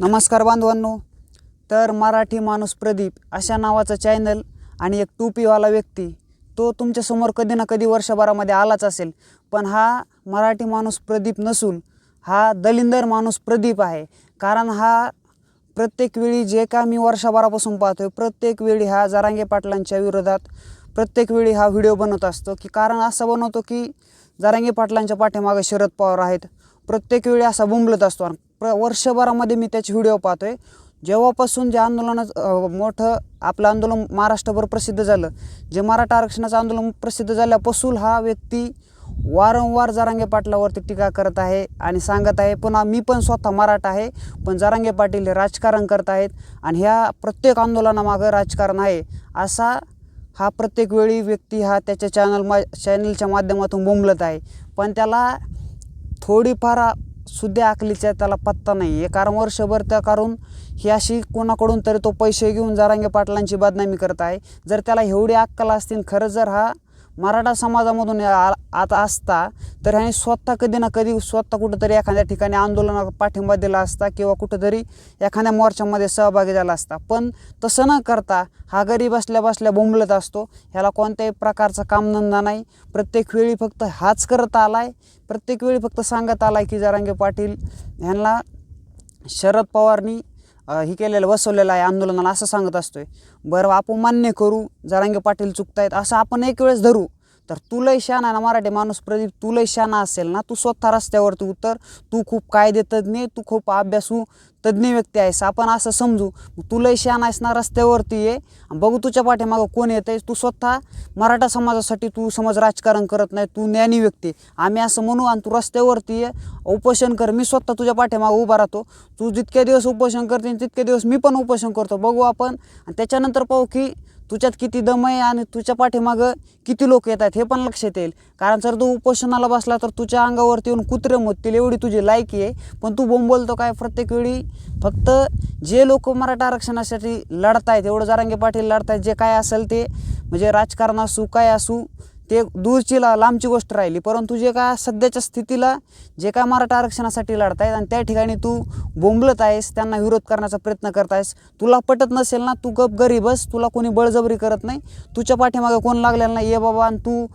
नमस्कार बांधवांनो. तर मराठी माणूस प्रदीप अशा नावाचं चॅनल आणि एक टोपीवाला व्यक्ती तो तुमच्यासमोर कधी ना कधी वर्षभरामध्ये आलाच असेल. पण हा मराठी माणूस प्रदीप नसून हा दलिंदर माणूस प्रदीप आहे. कारण हा प्रत्येक वेळी जे का मी वर्षभरापासून पाहतोय प्रत्येक वेळी हा जरांगे पाटलांच्या विरोधात प्रत्येक वेळी हा व्हिडिओ बनवत असतो. की कारण असं बनवतो की जरांगे पाटलांच्या पाठीमागे शरद पवार आहेत. प्रत्येक वेळी असा बुंबलत असतो. आणि प्र वर्षभरामध्ये मी त्याचे व्हिडिओ पाहतोय. जेव्हापासून जे आंदोलन मोठं आपलं आंदोलन महाराष्ट्रभर प्रसिद्ध झालं जे मराठा आरक्षणाचं आंदोलन प्रसिद्ध झाल्यापासून हा व्यक्ती वारंवार जरांगे पाटलावरती टीका करत आहे आणि सांगत आहे पुन्हा मी पण स्वतः मराठा आहे पण जरांगे पाटील हे राजकारण करत आहेत आणि ह्या प्रत्येक आंदोलनामागं राजकारण आहे. असा हा प्रत्येक वेळी व्यक्ती हा त्याच्या चॅनल मा चॅनलच्या माध्यमातून बोंबलत आहे. पण त्याला थोडीफार सुद्धा आकलीचा त्याला पत्ता नाही आहे कारण वर्षभर त्या कारण ही अशी कोणाकडून तरी तो पैसे घेऊन जारांगे पाटलांची बदनामी करत आहे. जर त्याला एवढी अक्कल असतील खरं जर हा मराठा समाजामधून आ- आता असता तर ह्याने स्वतः कधी ना कधी स्वतः कुठंतरी एखाद्या ठिकाणी आंदोलनाला पाठिंबा दिला असता किंवा कुठंतरी एखाद्या मोर्चामध्ये सहभागी झाला असता. पण तसं न करता हा घरी बसल्या बसल्या बोंबलत असतो. ह्याला कोणत्याही प्रकारचा कामधंदा नाही. प्रत्येक वेळी फक्त हाच करत आलाय. प्रत्येक वेळी फक्त सांगत आलाय की जरांगे पाटील ह्यांना शरद पवारनी हे केलेलं बसवलेलं आहे आंदोलनाला असं सांगत असतोय. बरं आपण मान्य करू जरांगे पाटील चुकतायत असं आपण एक वेळेस धरू. तर तुलाही शाना ना मराठी माणूस प्रदीप तुलाही शाना असेल ना तू स्वतः रस्त्यावरती उतर तू खूप कायदे तज्ज्ञ तू खूप अभ्यासू तज्ज्ञ व्यक्ती आहेस. आपण असं समजू तुलाही शाना आहेस ना रस्त्यावरती ये आणि बघू तुझ्या पाठीमागं कोण येत आहे. तू स्वतः मराठा समाजासाठी तू समज राजकारण करत नाही तू ज्ञानी व्यक्ती आम्ही असं म्हणू आणि तू रस्त्यावरती ये उपोषण कर. मी स्वतः तुझ्या पाठीमागं उभा राहतो. तू जितके दिवस उपोषण करते तितके दिवस मी पण उपोषण करतो. बघू आपण. आणि त्याच्यानंतर पाहू की तुझ्यात किती दम आहे आणि तुझ्या पाठीमागं किती लोक येत आहेत हे पण लक्षात येईल. कारण जर तू उपोषणाला बसला तर तुझ्या अंगावरती येऊन कुत्रे मोजतील एवढी तुझी लायकी आहे. पण तू बोंबलतो काय प्रत्येक वेळी? फक्त जे लोक मराठा आरक्षणासाठी लढत आहेत एवढं जारांगे पाटील लढत आहेत जे काय असेल ते म्हणजे राजकारण असू काय असू ते दूरची ला लांबची गोष्ट राहिली. परंतु जे काय सध्याच्या स्थितीला जे काय मराठा आरक्षणासाठी लढत आहेत आणि त्या ठिकाणी तू बोंबलत आहेस त्यांना विरोध करण्याचा प्रयत्न करत आहेस तुला पटत नसेल ना तू गप गरीबस तुला कोणी बळजबरी करत नाही. तुझ्या पाठीमागे कोण लागलेलं नाही. ये बाबा आणि तू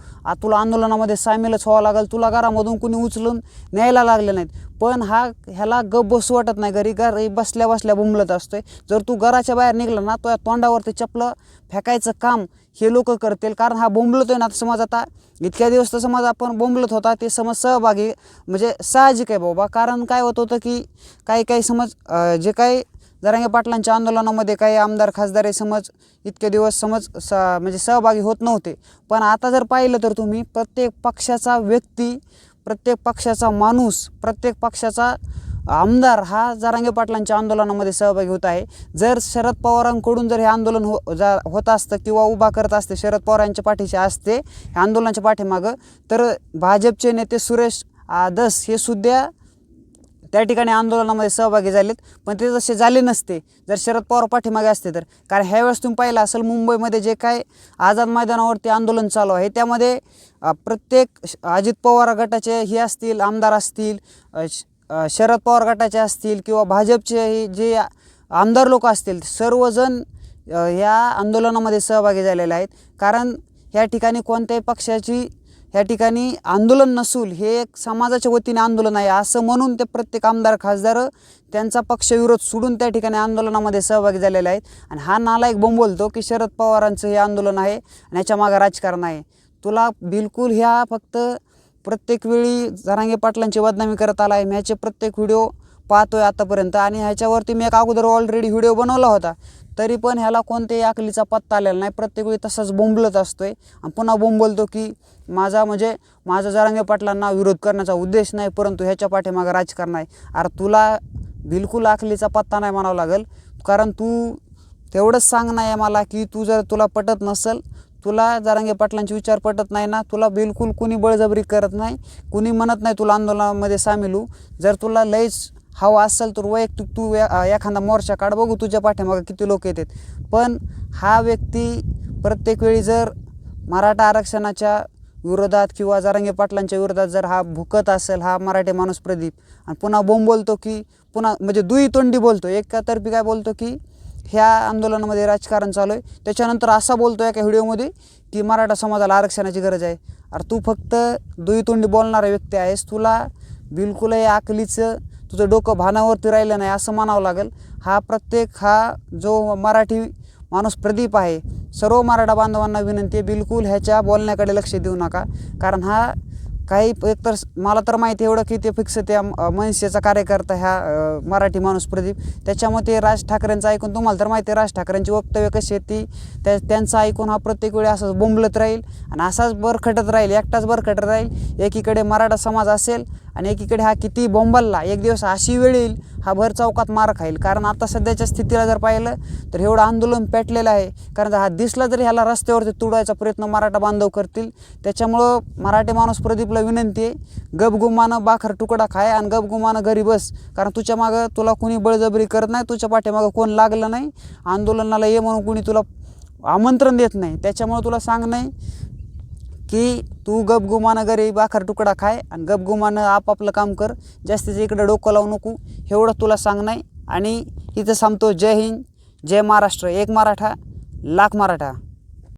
तुला आंदोलनामध्ये सामीलच व्हावं लागेल. तुला घरामधून कुणी उचलून न्यायला लागले नाहीत. पण हा ह्याला गप बसू वाटत नाही. घरी घरी बसल्या बसल्या बुंबलत असतोय. जर तू घराच्या बाहेर निघला ना तो तोंडावरती चपलं फेकायचं काम हे लोक करतील. कारण हा बोंबलतोय ना समज आता इतक्या दिवस तर समज आपण बोंबलत होता ते समज सहभागी म्हणजे साहजिक आहे बाबा. कारण काय होत होतं की काही काही समज जे काही जरांगे पाटलांच्या आंदोलनामध्ये काही आमदार खासदार हे समज इतके दिवस समज स म्हणजे सहभागी होत नव्हते. पण आता जर पाहिलं तर तुम्ही प्रत्येक पक्षाचा व्यक्ती प्रत्येक पक्षाचा माणूस प्रत्येक पक्षाचा आमदार हा जरांगे पाटलांच्या आंदोलनामध्ये सहभागी होत आहे. जर शरद पवारांकडून जर हे आंदोलन हो जा होत असतं किंवा उभा करत असते शरद पवारांच्या पाठीशी असते ह्या आंदोलनाच्या पाठीमागं तर भाजपचे नेते सुरेश आ, हे सुद्धा त्या ठिकाणी आंदोलनामध्ये सहभागी झालेत पण ते जसे झाले नसते जर शरद पवार पाठीमागे असते तर. कारण ह्यावेळेस तुम्ही पाहिलं असेल मुंबईमध्ये जे काय आझाद मैदानावरती आंदोलन चालू आहे त्यामध्ये प्रत्येक श- अजित पवार गटाचे हे असतील आमदार असतील श- शरद पवार गटाचे असतील किंवा भाजपचे हे जे आमदार लोक असतील सर्वजण ह्या आंदोलनामध्ये सहभागी झालेले आहेत. कारण ह्या ठिकाणी कोणत्याही पक्षाची ह्या ठिकाणी आंदोलन नसूल हे एक समाजाच्या वतीने आंदोलन आहे. असं म्हणून ते प्रत्येक आमदार खासदार त्यांचा पक्षविरोध सोडून त्या ठिकाणी आंदोलनामध्ये सहभागी झालेले आहेत. आणि हा नालायक बोंबलतो की शरद पवारांचं हे आंदोलन आहे आणि याच्यामागं राजकारण आहे. तुला बिलकुल ह्या फक्त प्रत्येक वेळी जरांगे पाटलांची बदनामी करत आला आहे. मी ह्याचे प्रत्येक व्हिडिओ पाहतोय आतापर्यंत. आणि ह्याच्यावरती मी एक अगोदर ऑलरेडी व्हिडिओ बनवला होता. तरी पण ह्याला कोणत्याही अकलीचा पत्ता आलेला नाही. प्रत्येक वेळी तसाच बोंबलत असतोय. आणि पुन्हा बोंबलतो की माझा म्हणजे माझा जरांगे पाटलांना विरोध करण्याचा उद्देश नाही परंतु ह्याच्या पाठीमागं राजकारण आहे. अरे तुला बिलकुल अकलीचा पत्ता नाही म्हणावं लागेल. कारण तू तेवढंच सांग नाही मला की तू जर तुला पटत नसेल तुला जारांगे पाटलांचे विचार पटत नाही ना तुला बिलकुल कुणी बळजबरी करत नाही कुणी म्हणत नाही तुला आंदोलनामध्ये सामील होऊ. जर तुला लयच हवा असेल तर वैयक्तिक तू एखादा मोर्चा काढ बघू तुझ्या पाठीमागं किती लोक येतात. पण हा व्यक्ती प्रत्येक वेळी जर मराठा आरक्षणाच्या विरोधात किंवा जारांगे पाटलांच्या विरोधात जर हा भुकत असेल हा मराठी माणूस प्रदीप आणि पुन्हा बोंब बोलतो की पुन्हा म्हणजे दुई तोंडी बोलतो एकातर्फी काय बोलतो की ह्या आंदोलनामध्ये राजकारण चालू आहे. त्याच्यानंतर असा बोलतो एका व्हिडिओमध्ये की मराठा समाजाला आरक्षणाची गरज आहे. अरे तू फक्त दुई तोंडी बोलणारा व्यक्ती आहेस तुला बिलकुलही आकलीचं तुझं डोकं भानावरती राहिलं नाही असं म्हणावं लागेल. हा प्रत्येक हा जो मराठी माणूस प्रदीप आहे सर्व मराठा बांधवांना विनंती आहे बिलकुल ह्याच्या बोलण्याकडे लक्ष देऊ नका. कारण हा काही एकतर मला तर माहिती एवढं की ते फिक्स त्या मनसेचा कार्यकर्ता ह्या मराठी माणूस प्रदीप. त्याच्यामध्ये राज ठाकरेंचं ऐकून तुम्हाला तर माहिती आहे राज ठाकरेंची वक्तव्य कशी आहेत ती त्या त्यांचं ऐकून हा प्रत्येक वेळी असंच बोंबलत राहील आणि असाच बरखटत राहील एकटाच बरखटत राहील. एकीकडे मराठा समाज असेल आणि एकीकडे हा किती बोंबलला एक दिवस अशी वेळ येईल हा भर चौकात मार खाईल. कारण आता सध्याच्या स्थितीला जर पाहिलं तर एवढं आंदोलन पेटलेलं आहे. कारण हा दिसला तरी ह्याला रस्त्यावरती तुडायचा प्रयत्न मराठा बांधव करतील त्याच्यामुळं मराठी माणूस प्रदीपला विनंती आहे गपगुमानं बाखर तुकडा खाय आणि गपगुमानं घरी बस. कारण तुझ्या मागं तुला कोणी बळजबरी करत नाही तुझ्या पाठीमागं कोण लागलं नाही. आंदोलनाला ये म्हणून कोणी तुला आमंत्रण देत नाही. त्याच्यामुळं तुला सांग नाही की तू गपगुमानं घरी बाखर तुकडा खाय आणि गपगुमानं आपापलं काम कर. जास्तीचं इकडं डोकं लावू नको. एवढं तुला सांग नाही. आणि इथं सांगतो जय हिंद जय महाराष्ट्र. एक मराठा लाख मराठा.